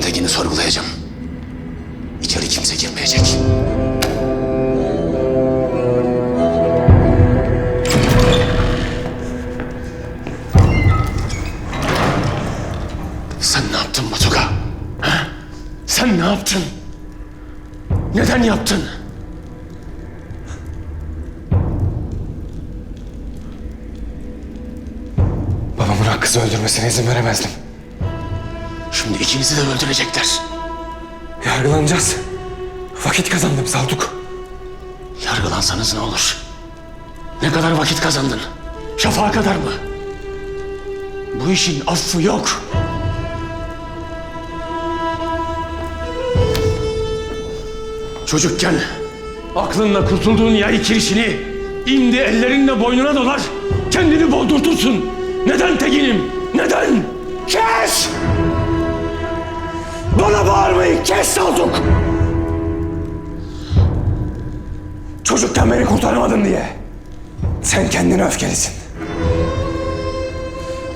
Tekin'i sorgulayacağım. İçeri kimse girmeyecek. Sen ne yaptın Batuga? Ha? Sen ne yaptın? Neden yaptın? Babamın Hakkız'ı öldürmesine izin veremezdim. Şimdi ikinizi de öldürecekler. Yargılanacağız. Vakit kazandım Saltuk. Yargılansanız ne olur? Ne kadar vakit kazandın? Şafağa kadar mı? Bu işin affı yok. Çocukken aklınla kurtulduğun yay kirişini indi ellerinle boynuna dolar. Kendini boğdurtursun. Neden Tekin'im? Neden? Kes! Bana bağırmayı kes Saltuk! Çocukken beni kurtaramadın diye. Sen kendine öfkelisin.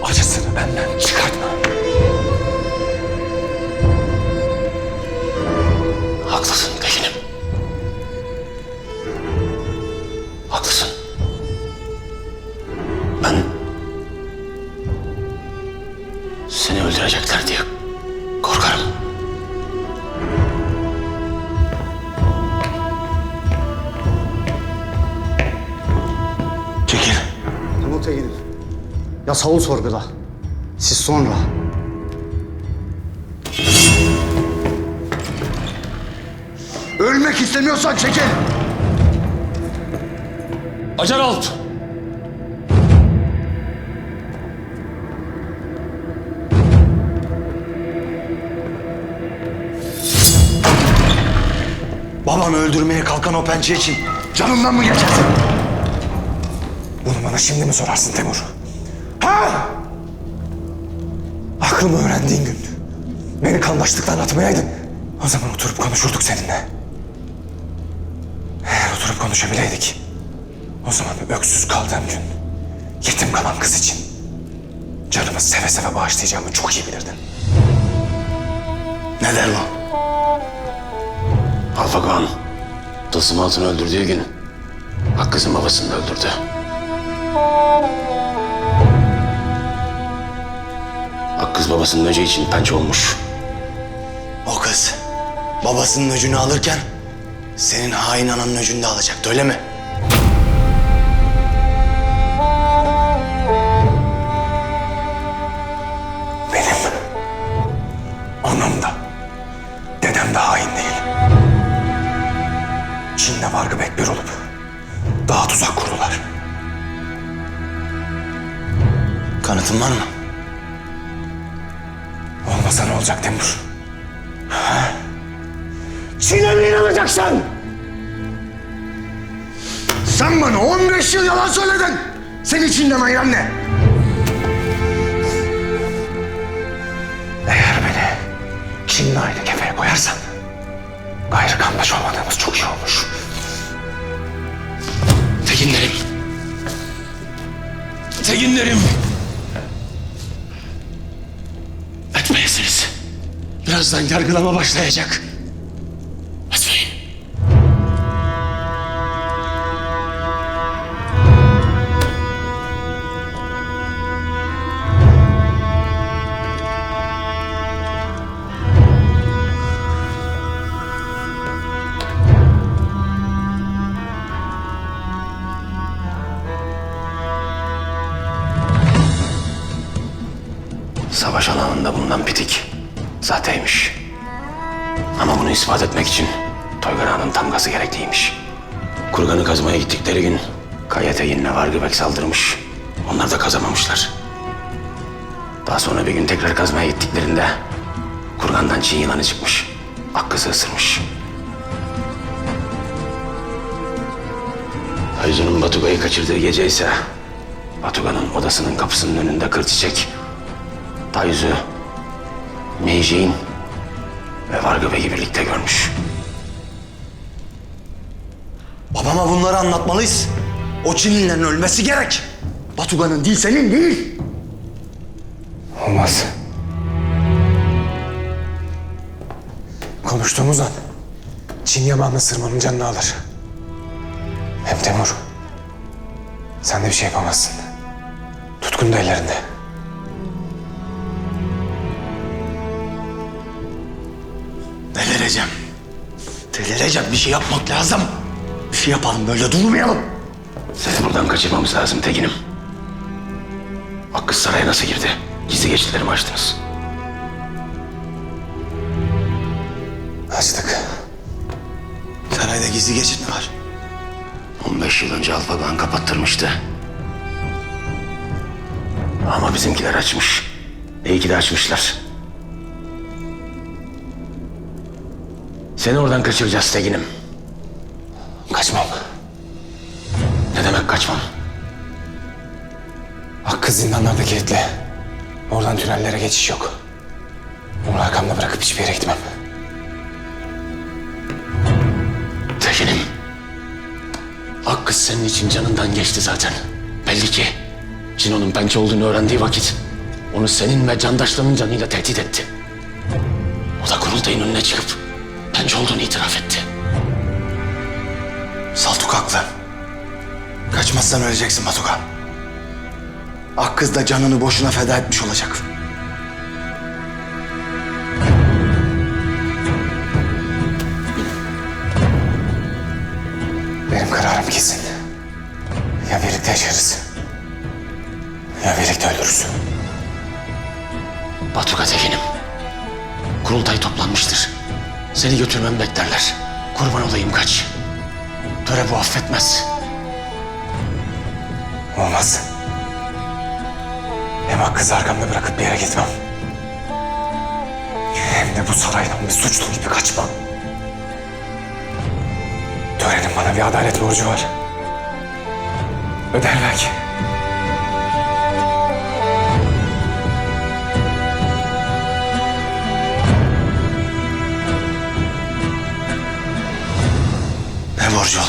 Acısını benden çıkartma. Haklısın Tekin'im. Haklısın. Ben... Seni öldürecekler diye korkarım. Ya Savul sorguda. Siz sonra. Ölmek istemiyorsan çekil. Acar alt. Babamı öldürmeye kalkan o pençe için canından mı geçersin? Bunu bana şimdi mi sorarsın Temur? Ha? Aklımı öğrendiğin gün beni kandaşlıktan atmayaydın. O zaman oturup konuşurduk seninle. Eğer oturup konuşabileydik. O zaman öksüz kaldığım gün yetim kalan kız için canımı seve seve bağışlayacağımı çok iyi bilirdin. Neden o? Alfakan, Tılsım Altun'u öldürdüğü gün Hakkız'ın babasını da öldürdü. Hakkız babasının öcü için pençe olmuş. O kız babasının öcünü alırken senin hain ananın öcünü de alacaktı öyle mi? Olmasa ne olacak Temur? Çin'e mi inanacaksın? Sen bana 15 yıl yalan söyledin. Senin Çin'den ayıran ne? Eğer beni Çin'le aynı kefeye koyarsan gayrı kandaş olmadığımız çok iyi olmuş. Tekinlerim. Tekinlerim. Birazdan yargılama başlayacak. Etmeyin. Savaş alanında bulunan pitik zahteymiş. Ama bunu ispat etmek için Toygar Ağa'nın tamgası gerekliymiş. Kurganı kazmaya gittikleri gün Kaya Teyin'le Vargıbek saldırmış. Onlar da kazamamışlar. Daha sonra bir gün tekrar kazmaya gittiklerinde kurgandan Çin yılanı çıkmış. Akkızı ısırmış. Ayzu'nun Batuga'yı kaçırdığı gece ise Batuga'nın odasının kapısının önünde kır çiçek Tayzü, Meyceğin ve Vargıbey'i birlikte görmüş. Babama bunları anlatmalıyız. O Çinlilerin ölmesi gerek. Batugan'ın değil senin değil. Olmaz. konuştuğumuz an Çin Yaman'la Sırman'ın canını alır. Hem Temur, sen de bir şey yapamazsın. Tutkun da ellerinde. Delireceğim. Delireceğim. Bir şey yapmak lazım. Bir şey yapalım böyle durmayalım. Seni buradan kaçırmamız lazım Tekin'im. Hakkı saraya nasıl girdi? Gizli geçitleri mi açtınız? Açtık. Sarayda gizli geçit mi var? 15 yıl önce Alpagan kapattırmıştı. Ama bizimkiler açmış. İyi ki de açmışlar. Seni oradan kaçıracağız Tekin'im. Kaçmam. Ne demek kaçmam? Hakkı zindanlarda kilitli. Oradan tünellere geçiş yok. Onu arkamda bırakıp hiçbir yere gitmem. Tekin'im. Hakkı senin için canından geçti zaten. Belli ki. Cino'nun pençe olduğunu öğrendiği vakit onu senin ve candaşlarının canıyla tehdit etti. O da kurultayın önüne çıkıp pençe olduğunu itiraf etti. Saltuk haklı. Kaçmazsan öleceksin Batukan. Akkız da canını boşuna feda etmiş olacak. Benim kararım kesin. Ya birlikte yaşarız. Ya birlikte ölürüz. Batuka Tekin'im. Kurultay toplanmıştır. Seni götürmemi beklerler. Kurban olayım kaç. Töre bu affetmez. Olmaz. Hem Hakkı'yı arkamda bırakıp bir yere gitmem. Hem de bu saraydan bir suçlu gibi kaçmam. Törenin bana bir adalet borcu var. Öder belki. Borcu?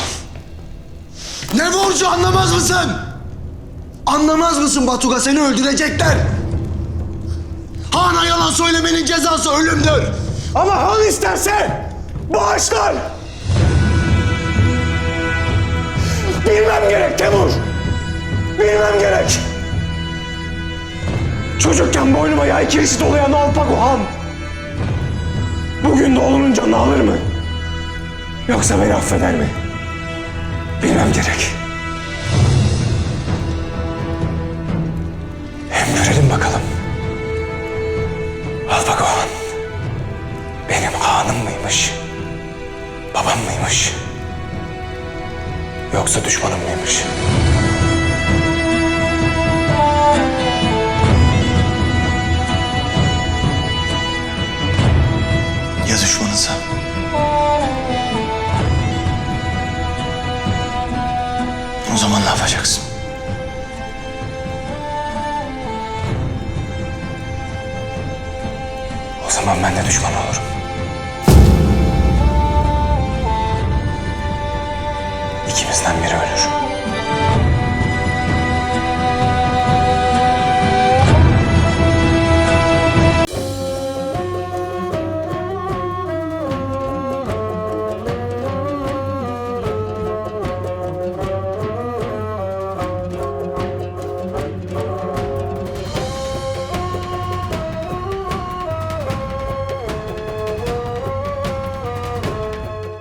Ne borcu anlamaz mısın? Anlamaz mısın Batuga seni öldürecekler. Han'a yalan söylemenin cezası ölümdür. Ama Han isterse bağışlar. Bilmem gerek Temur. Bilmem gerek. Çocukken boynuma yay kirişi dolayan Alpago Han. Bugün de oğlunun canını alır mı? Yoksa beni affeder mi? Bilmem gerek. Hem görelim bakalım. Alpagohan. Benim hanım mıymış? Babam mıymış? Yoksa düşmanım mıymış? Ya düşmanınsa? Ne yapacaksın? O zaman ben de düşman olurum. İkimizden biri ölür.